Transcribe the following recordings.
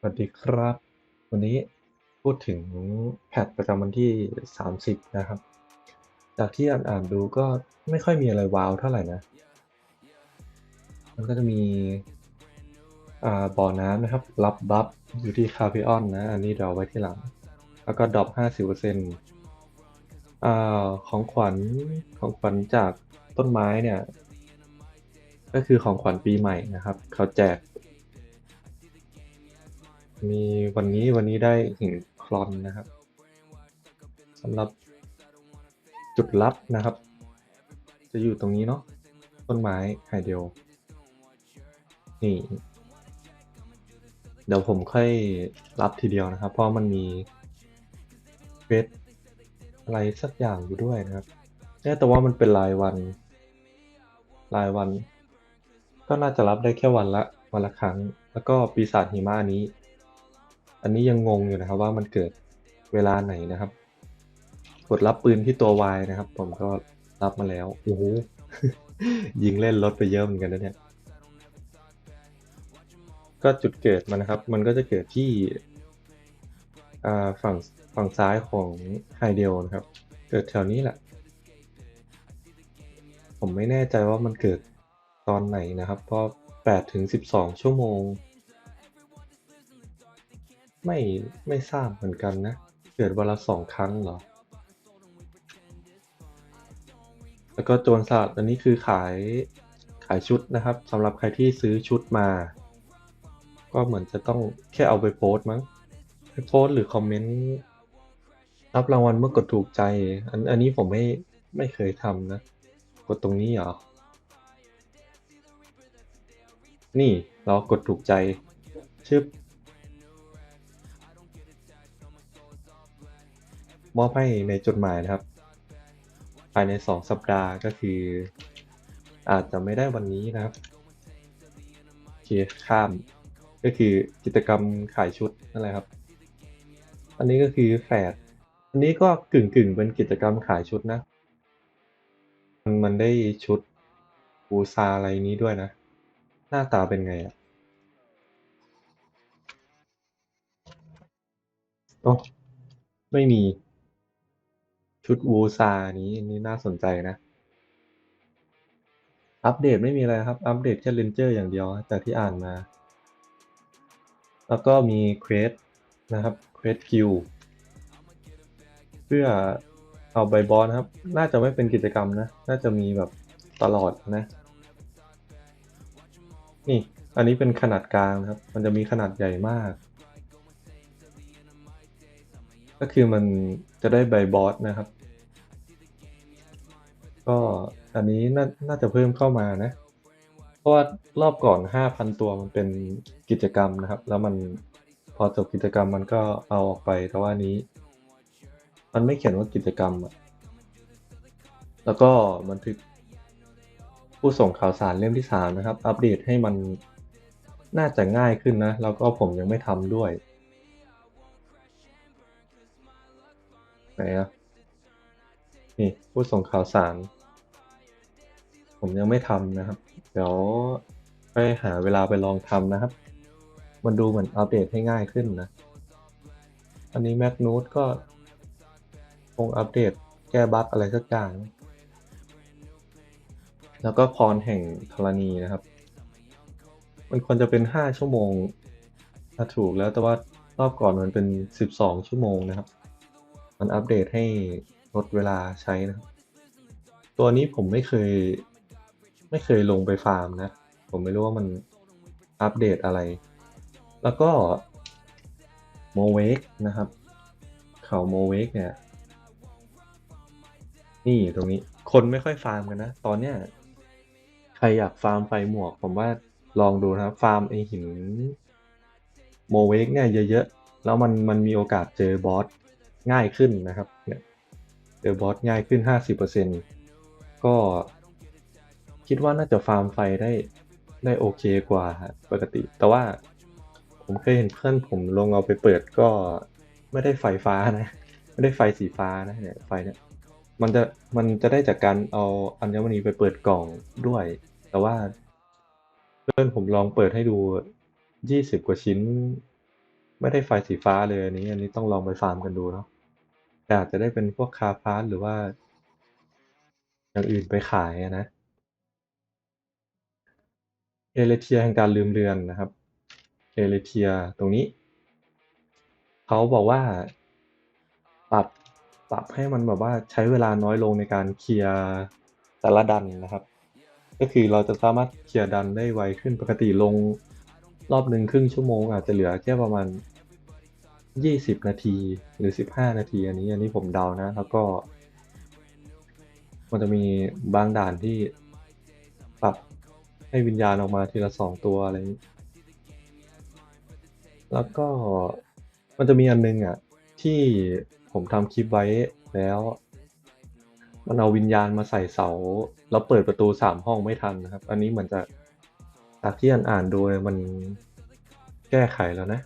สวัสดีครับ วันนี้พูดถึงแพทประจำวันที่ 30 นะครับ จากที่อ่านอ่านดูก็ไม่ค่อยมีอะไรว้าวเท่าไหร่นะ มันก็จะมีอ่าบ่อน้ำนะครับ รับบัฟอยู่ที่คา p ิออนนะ อันนี้เดี๋ยวเอาไว้ที่หลัง แล้วก็ดรอป50%อ่าของขวัญของขวัญจากต้นไม้เนี่ย ก็คือของขวัญปีใหม่นะครับ เขาแจก มีวันนี้วันนี้ได้หินคลอนนะครับสำหรับจุดลับนะครับ จะอยู่ตรงนี้เนาะต้นไม้ไฮเดียวนี่ เดี๋ยวผมค่อยรับทีเดียวนะครับ เพราะมันมีเฟสอะไรสักอย่างอยู่ด้วยนะครับแต่ว่ามันเป็นรายวัน รายวัน ก็น่าจะรับได้แค่วันละวันละครั้ง แล้วก็ปีศาจหิมะนี้ อันนี้ยังงงอยู่นะครับว่ามันเกิดเวลาไหนนะครับ กดรับปืนที่ตัว Y นะครับ ผมก็รับมาแล้ว โอ้โห ยิงเล่นรถไปเยอะเหมือนกันนะเนี่ย ก็จุดเกิดมันนะครับ มันก็จะเกิดที่ฝั่งฝั่งซ้ายของไฮเดลนะครับ เกิดแถวนี้แหละ ผมไม่แน่ใจว่ามันเกิดตอนไหนนะครับ เพราะ8ถึง 12 ชั่วโมง ไม่ไม่ทราบเหมือนกันนะ เกิดวันละสองครั้งเหรอ แล้วก็โจรสลัดอันนี้คือขายขายชุดนะครับสำหรับใครที่ซื้อชุดมา ก็เหมือนจะต้องแค่เอาไปโพสต์มั้งไปโพสต์หรือคอมเมนต์รับรางวัลเมื่อกดถูกใจ อันอันนี้ผมไม่ไม่เคยทำนะ กดตรงนี้เหรอ นี่เรากดถูกใจชึบ มอบให้ในจดหมายนะครับ ภายในสองสัปดาห์ก็คือ อาจจะไม่ได้วันนี้นะครับโอเคข้ามก็คือกิจกรรมขายชุดนั่นแหละครับ อันนี้ก็คือแฝดอันนี้ก็กึ่งกึ่งๆเป็นกิจกรรมขายชุดนะ มันมันได้ชุดบูซาอะไรนี้ด้วยนะ หน้าตาเป็นไงอะโอ้ไม่มี ชุดวูซานี้อันนี้น่าสนใจนะ อัปเดตไม่มีอะไรครับ อัปเดตแค่เลนเจอร์อย่างเดียวจากที่อ่านมา แล้วก็มีเควสนะครับเควสคิวเพื่อเอาใบบอลนะครับ น่าจะไม่เป็นกิจกรรมนะ น่าจะมีแบบตลอดนะ นี่ อันนี้เป็นขนาดกลางนะครับ มันจะมีขนาดใหญ่มาก ก็คือมันจะได้ใบบอสนะครับ ก็อันนี้น่าน่าจะเพิ่มเข้ามานะ เพราะว่ารอบก่อน 5,000 ตัวมันเป็นกิจกรรมนะครับ แล้วมันพอจบกิจกรรมมันก็เอาออกไปแต่ว่านี้ มันไม่เขียนว่ากิจกรรมอะแล้วก็บันทึกผู้ส่งข่าวสารเล่มที่ 3 นะครับ อัปเดตให้มันน่าจะง่ายขึ้นนะ แล้วก็ผมยังไม่ทำด้วยไหนอะนี่ผู้ส่งข่าวสาร ผมยังไม่ทำนะครับ เดี๋ยวไปหาเวลาไปลองทำนะครับ มันดูเหมือนอัปเดตให้ง่ายขึ้นนะ อันนี้ Mac n o t e ก็คงอัปเดตแก้บั๊กอะไรสักอย่าง แล้วก็พรแห่งธรณีนะครับ มันควรจะเป็น 5 ชั่วโมงถ้าถูกแล้วแต่ว่ารอบก่อนมันเป็น 12 ชั่วโมงนะครับ มันอัปเดตให้ลดเวลาใช้นะครับ ตัวนี้ผมไม่เคย ไม่เคยลงไปฟาร์มนะ ผมไม่รู้ว่ามันอัปเดตอะไร แล้วก็โมเวกนะครับ เขาโมเวกเนี่ย นี่ตรงนี้ คนไม่ค่อยฟาร์มกันนะ ตอนเนี้ย ใครอยากฟาร์มไฟหมวก ผมว่าลองดูนะครับ ฟาร์มไอหินโมเวกเนี่ยเยอะๆ แล้วมันมันมีโอกาสเจอบอสง่ายขึ้นนะครับ เนี่ย เจอบอสง่ายขึ้น 50%ก็ คิดว่าน่าจะฟาร์มไฟได้ได้โอเคกว่าปกติ แต่ว่า ผมเคยเห็นเพื่อนผมลงเอาไปเปิดก็ไม่ได้ไฟฟ้านะ ไม่ได้ไฟสีฟ้านะเนี่ยไฟเนี่ยมันจะมันจะได้จากการเอาอัญมณีไปเปิดกล่องด้วย แต่ว่าเพื่อนผมลองเปิดให้ดูยี่สิบกว่าชิ้น ไม่ได้ไฟสีฟ้าเลยอันนี้อันนี้ต้องลองไปฟาร์มกันดูเนาะอาจจะได้เป็นพวกคาพาร์ทหรือว่า อย่างอื่นไปขายนะ เอเลเทียแห่งการลืมเลือนนะครับเอเลเทียตรงนี้ เขาบอกว่าปรับปรับให้มันแบบว่าใช้เวลาน้อยลงในการเคลียร์แต่ละดันนะครับ ก็คือเราจะสามารถเคลียร์ดันได้ไวขึ้นปกติลงรอบหนึ่งครึ่งชั่วโมง อาจจะเหลือแค่ประมาณ 20 นาทีหรือ 15 นาที อันนี้อันนี้ผมเดานะ แล้วก็ มันจะมีบางด่านที่ปรับ ให้วิญญาณออกมาทีละสองตัวอะไรอย่างนี้แล้วก็มันจะมีอันนึงอะ ที่ผมทำคลิปไว้แล้ว มันเอาวิญญาณมาใส่เสา แล้วเปิดประตูสามห้องไม่ทันนะครับ อันนี้เหมือนจะจากที่อ่านอ่านๆดูเนี่ยมันแก้ไขแล้วนะ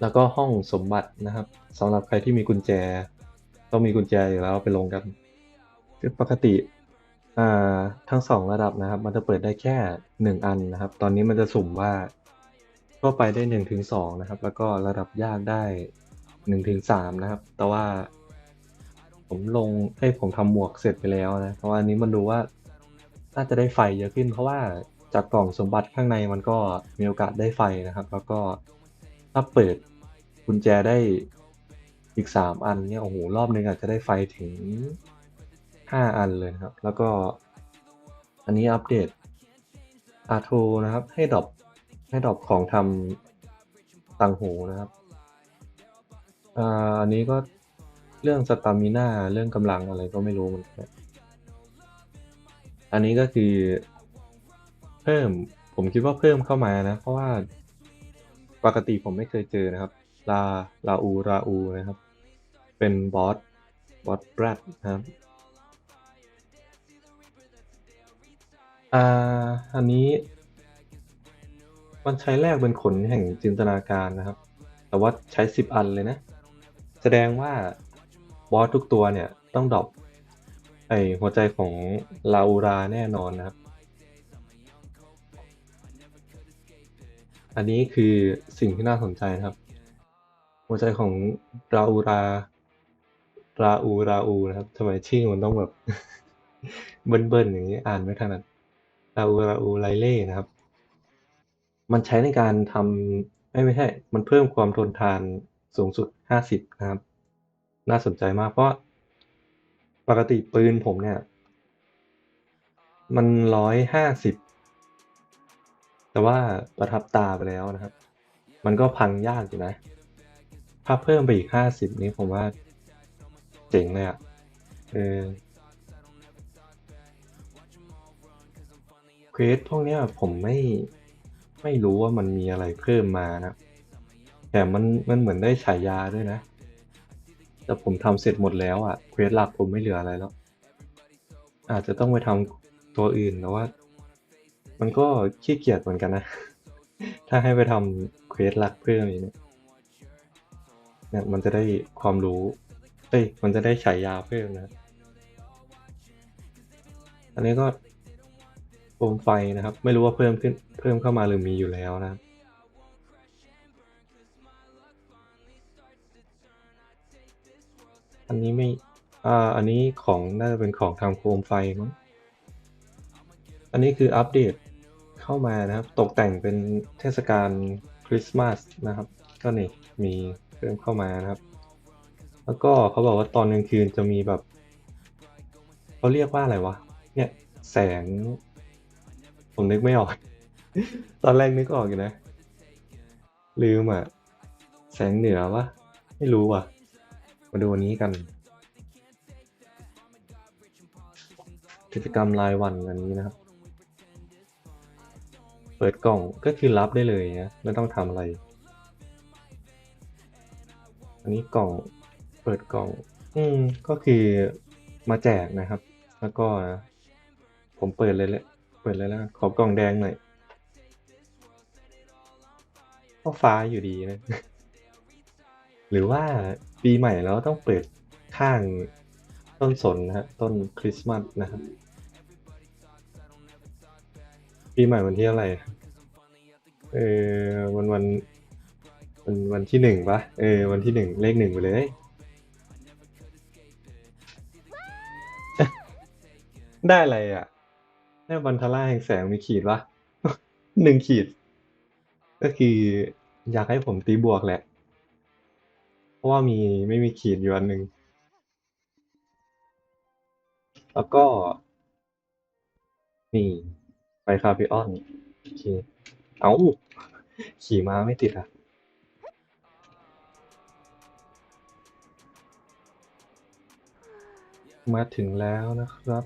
แล้วก็ห้องสมบัตินะครับสำหรับใครที่มีกุญแจ ต้องมีกุญแจอยู่แล้วไปลงกันคือปกติ อ่าทั้งสองระดับนะครับ มันจะเปิดได้แค่หนึ่งอันนะครับ ตอนนี้มันจะสุ่มว่าทั่วไปได้หนึ่งถึงสองนะครับ แล้วก็ระดับยากได้หนึ่งถึงสามนะครับ แต่ว่า ผมลงให้ผมทำหมวกเสร็จไปแล้วนะเพราะว่าอันนี้มันดูว่าน่าจะได้ไฟเยอะขึ้น เพราะว่าจากกล่องสมบัติข้างในมันก็มีโอกาสได้ไฟนะครับ แล้วก็ถ้าเปิดกุญแจได้อีกสามอันเนี่ยโอ้โหรอบนึงอาจจะได้ไฟถึง ห้าอันเลยครับ แล้วก็อันนี้อัปเดตอาโทนะครับ ให้ดรอปให้ดรอปของทำตังหูนะครับอ่าอันนี้ก็เรื่องสตามิน่าเรื่องกำลังอะไรก็ไม่รู้เหมือนกันอันนี้ก็คือเพิ่มผมคิดว่าเพิ่มเข้ามานะ เพราะว่าปกติผมไม่เคยเจอนะครับ ลาลาอู ราอูนะครับ เป็นบอสบอสแบรดนะครับ อ่า อันนี้ มันใช้แลกเป็นขนแห่งจินตนาการนะครับ แต่ว่าใช้สิบอันเลยนะ แสดงว่าบอสทุกตัวเนี่ยต้องดรอปไอหัวใจของลาอูราแน่นอนนะครับ อันนี้คือสิ่งที่น่าสนใจนะครับ หัวใจของราอูราราอูราอูนะครับทำไมชื่อมันต้องแบบ เบิ้ลๆอย่างนี้อ่านไม่ถนัด ราอูราอูไลเล่นะครับ มันใช้ในการทำไม่ไม่ใช่ มันเพิ่มความทนทานสูงสุด 50 นะครับ น่าสนใจมากเพราะปกติปืนผมเนี่ย มันร้อยห้าสิบแต่ว่าประทับตาไปแล้วนะครับ มันก็พังยากอยู่นะ ถ้าเพิ่มไปอีกห้าสิบนี้ผมว่าเจ๋งเลยอะ่ะเออ เควสพวกเนี้ยผมไม่ไม่รู้ว่ามันมีอะไรเพิ่มมานะ แต่มันมันเหมือนได้ฉายาด้วยนะ แต่ผมทำเสร็จหมดแล้วอะ่ะเควสหลักผมไม่เหลืออะไรแล้ว อาจจะต้องไปทำตัวอื่นแต่ว่า มันก็ขี้เกียจเหมือนกันนะ ถ้าให้ไปทำเควสหลักเพิ่มอย่างนี้เนี่ยมันจะได้ความรู้เอ้ยมันจะได้ฉายาเพิ่มนะ อันนี้ก็ มไฟนะครับ ไม่รู้ว่าเพิ่มขึ้นเพิ่มเข้ามาหรือมีอยู่แล้วนะอันนี้ไม่อ่าอันนี้ของน่าจะเป็นของทางโคมไฟมั้งอันนี้คืออัปเดตเข้ามานะครับ ตกแต่งเป็นเทศกาลคริสต์มาสนะครับ ก็นี่มีเพิ่มเข้ามานะครับ แล้วก็เขาบอกว่าตอนกลางคืนจะมีแบบเขาเรียกว่าอะไรวะ เนี่ย แสง ผมนึกไม่ออก ตอนแรกนึกออกอยู่นะ ลืมอะ แสงเหนือวะ ไม่รู้ว่ะ มาดูอันนี้กัน กิจกรรมรายวันอันนี้นะครับ เปิดกล่องก็คือรับได้เลยนะ ไม่ต้องทำอะไร อันนี้กล่อง เปิดกล่อง อืม ก็คือมาแจกนะครับ แล้วก็ ผมเปิดเลยแหละ เปิดเลยแล้ว ขอกล่องแดงหน่อยก็ฟ้าอยู่ดีนะ หรือว่าปีใหม่แล้วต้องเปิดข้างต้นสนนะฮะ ต้นคริสต์มาสนะครับ ปีใหม่วันที่อะไร เออวันวันวันวันที่หนึ่งปะเออ วันที่หนึ่งเลขหนึ่งไปเลย ได้อะไรอะ ได้บันทล่าแห่งแสงมีขีดปะหนึ่งขีด ก็คืออยากให้ผมตีบวกแหละ เพราะว่ามีไม่มีขีดอยู่อันหนึ่ง แล้วก็ นี่ ไปคาเฟออนโอเคเอาขี่ม้าไม่ติดอะมาถึงแล้วนะครับ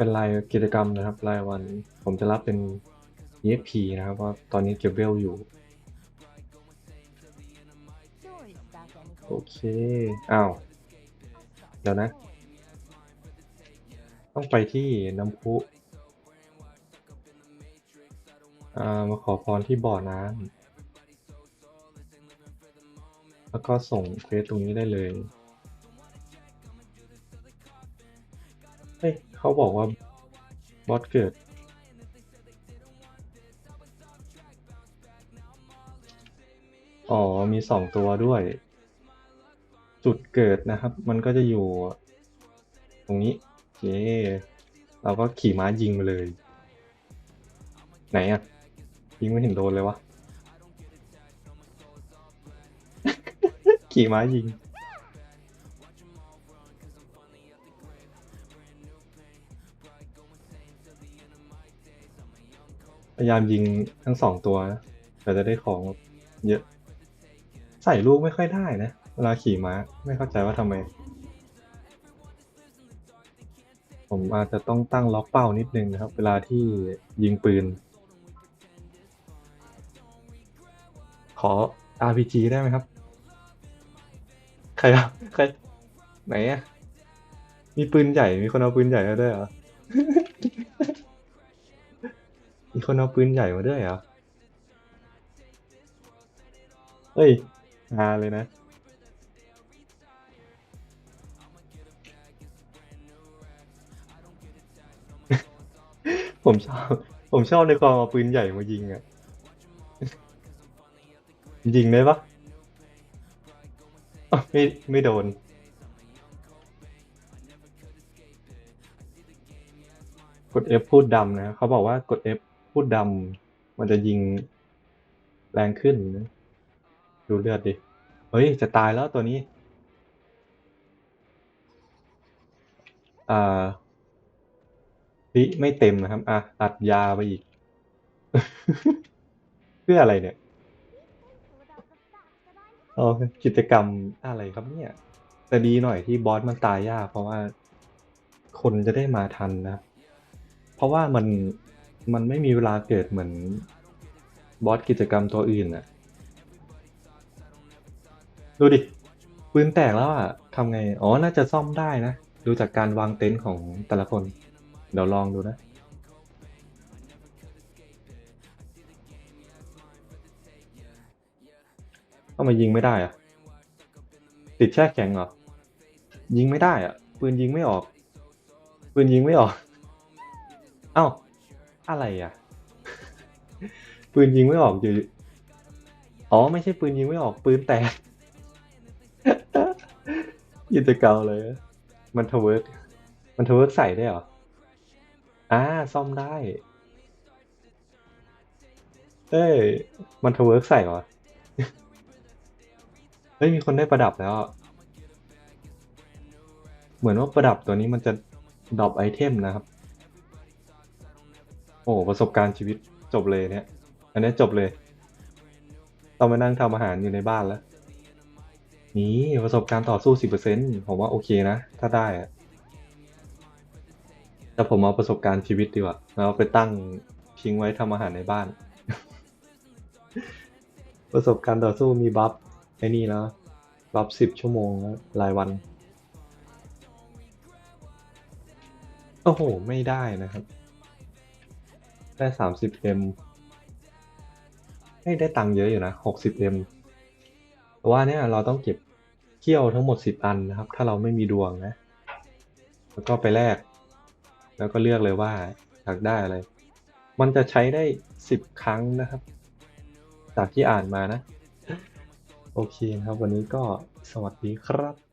เป็นรายกิจกรรมนะครับ รายวัน ผมจะรับเป็น EXP นะครับเพราตอนนี้เก็บเวลอยู่ โอเค อ้าว เดี๋ยวนะ ต้องไปที่น้ำพุามาขอพรที่บ่อน้ำแล้วก็ส่งเควสตรงนี้ได้เลย เฮ้ย เขาบอกว่าบอสเกิด อ๋อ มีสองตัวด้วย จุดเกิดนะครับ มันก็จะอยู่ ตรงนี้โอเคเราก็ขี่ม้ายิงไปเลย ไหนอะยิงไม่เห็นโดนเลยวะ ขี่ม้ายิง พยายามยิงทั้งสองตัวนะแต่จะได้ของเยอะ ใส่ลูกไม่ค่อยได้นะ เวลาขี่ม้าไม่เข้าใจว่าทำไม ผมอาจจะต้องตั้งล็อกเป้านิดนึงนะครับ เวลาที่ยิงปืน ขอ RPG ได้ไหมครับ ใครครับใคร ไหนอะมีปืนใหญ่ มีคนเอาปืนใหญ่มาด้วยเหรอ มีคนเอาปืนใหญ่มาด้วยเหรอ เฮ้ยฮาเลยนะ ผมชอบ ผมชอบในความเอาปืนใหญ่มายิงอะยิงได้ปะไม่ไม่โดนกด F พูดดำนะ เขาบอกว่ากด F พูดดำมันจะยิงแรงขึ้น ดูเลือดดิ เฮ้ย จะตายแล้วตัวนี้ อ่าพิไม่เต็มนะครับ อะอัดยาไปอีก เพื่ออะไรเนี่ย Careful about the fact that I'm อ๋อกิจกรรมอะไรครับเนี่ยแต่ดีหน่อยที่บอสมันตายยากเพราะว่าคนจะได้มาทันนะ เพราะว่ามัน มันไม่มีเวลาเกิดเหมือนบอสกิจกรรมตัวอื่นน่ะดูดิปืนแตกแล้วอะทำไง อ๋อ น่าจะซ่อมได้นะ ดูจากการวางเต็นท์ของแต่ละคน เดี๋ยวลองดูนะทำไมยิงไม่ได้อะติดแช่แข็งเหรอ ยิงไม่ได้อะปืนยิงไม่ออก ปืนยิงไม่ออก เอ้า อะไรอะ ปืนยิงไม่ออกอยู่ อ๋อ ไม่ใช่ปืนยิงไม่ออก ปืนแตกยินจะเกาเลย มันทเวิร์กมันทเวิร์กใส่ได้เหรอ อ่า ซ่อมได้ เอ้ย มันทเวิร์กใส่เหรอ เฮ้ย มีคนได้ประดับแล้ว เหมือนว่าประดับตัวนี้มันจะดรอปไอเทมนะครับ อ้ประสบการณ์ชีวิตจบเลยเนี่ย อันนี้จบเลยต้องมานั่งทำอาหารอยู่ในบ้านแล้ว นี่ประสบการณ์ต่อสู้สิบเปอร์เซ็นผมว่าโอเคนะ ถ้าได้อะแต่ผมเอาประสบการณ์ชีวิตดีกว่าแล้วไปตั้งทิ้งไว้ทำอาหารในบ้าน ประสบการณ์ต่อสู้มีบัฟไอ้นี่แล้วบัฟสิบชั่วโมงรายวันโอ้โห ไม่ได้นะครับ ได้สามสิบเอ็มไม่ได้ตังค์เยอะอยู่นะหกสิบเอ็มแต่ว่าเนี่ยเราต้องเก็บเขี้ยวทั้งหมดสิบอันนะครับ ถ้าเราไม่มีดวงนะ แล้วก็ไปแลกแล้วก็เลือกเลยว่าอยากได้อะไร มันจะใช้ได้สิบครั้งนะครับ จากที่อ่านมานะ โอเคครับ วันนี้ก็สวัสดีครับ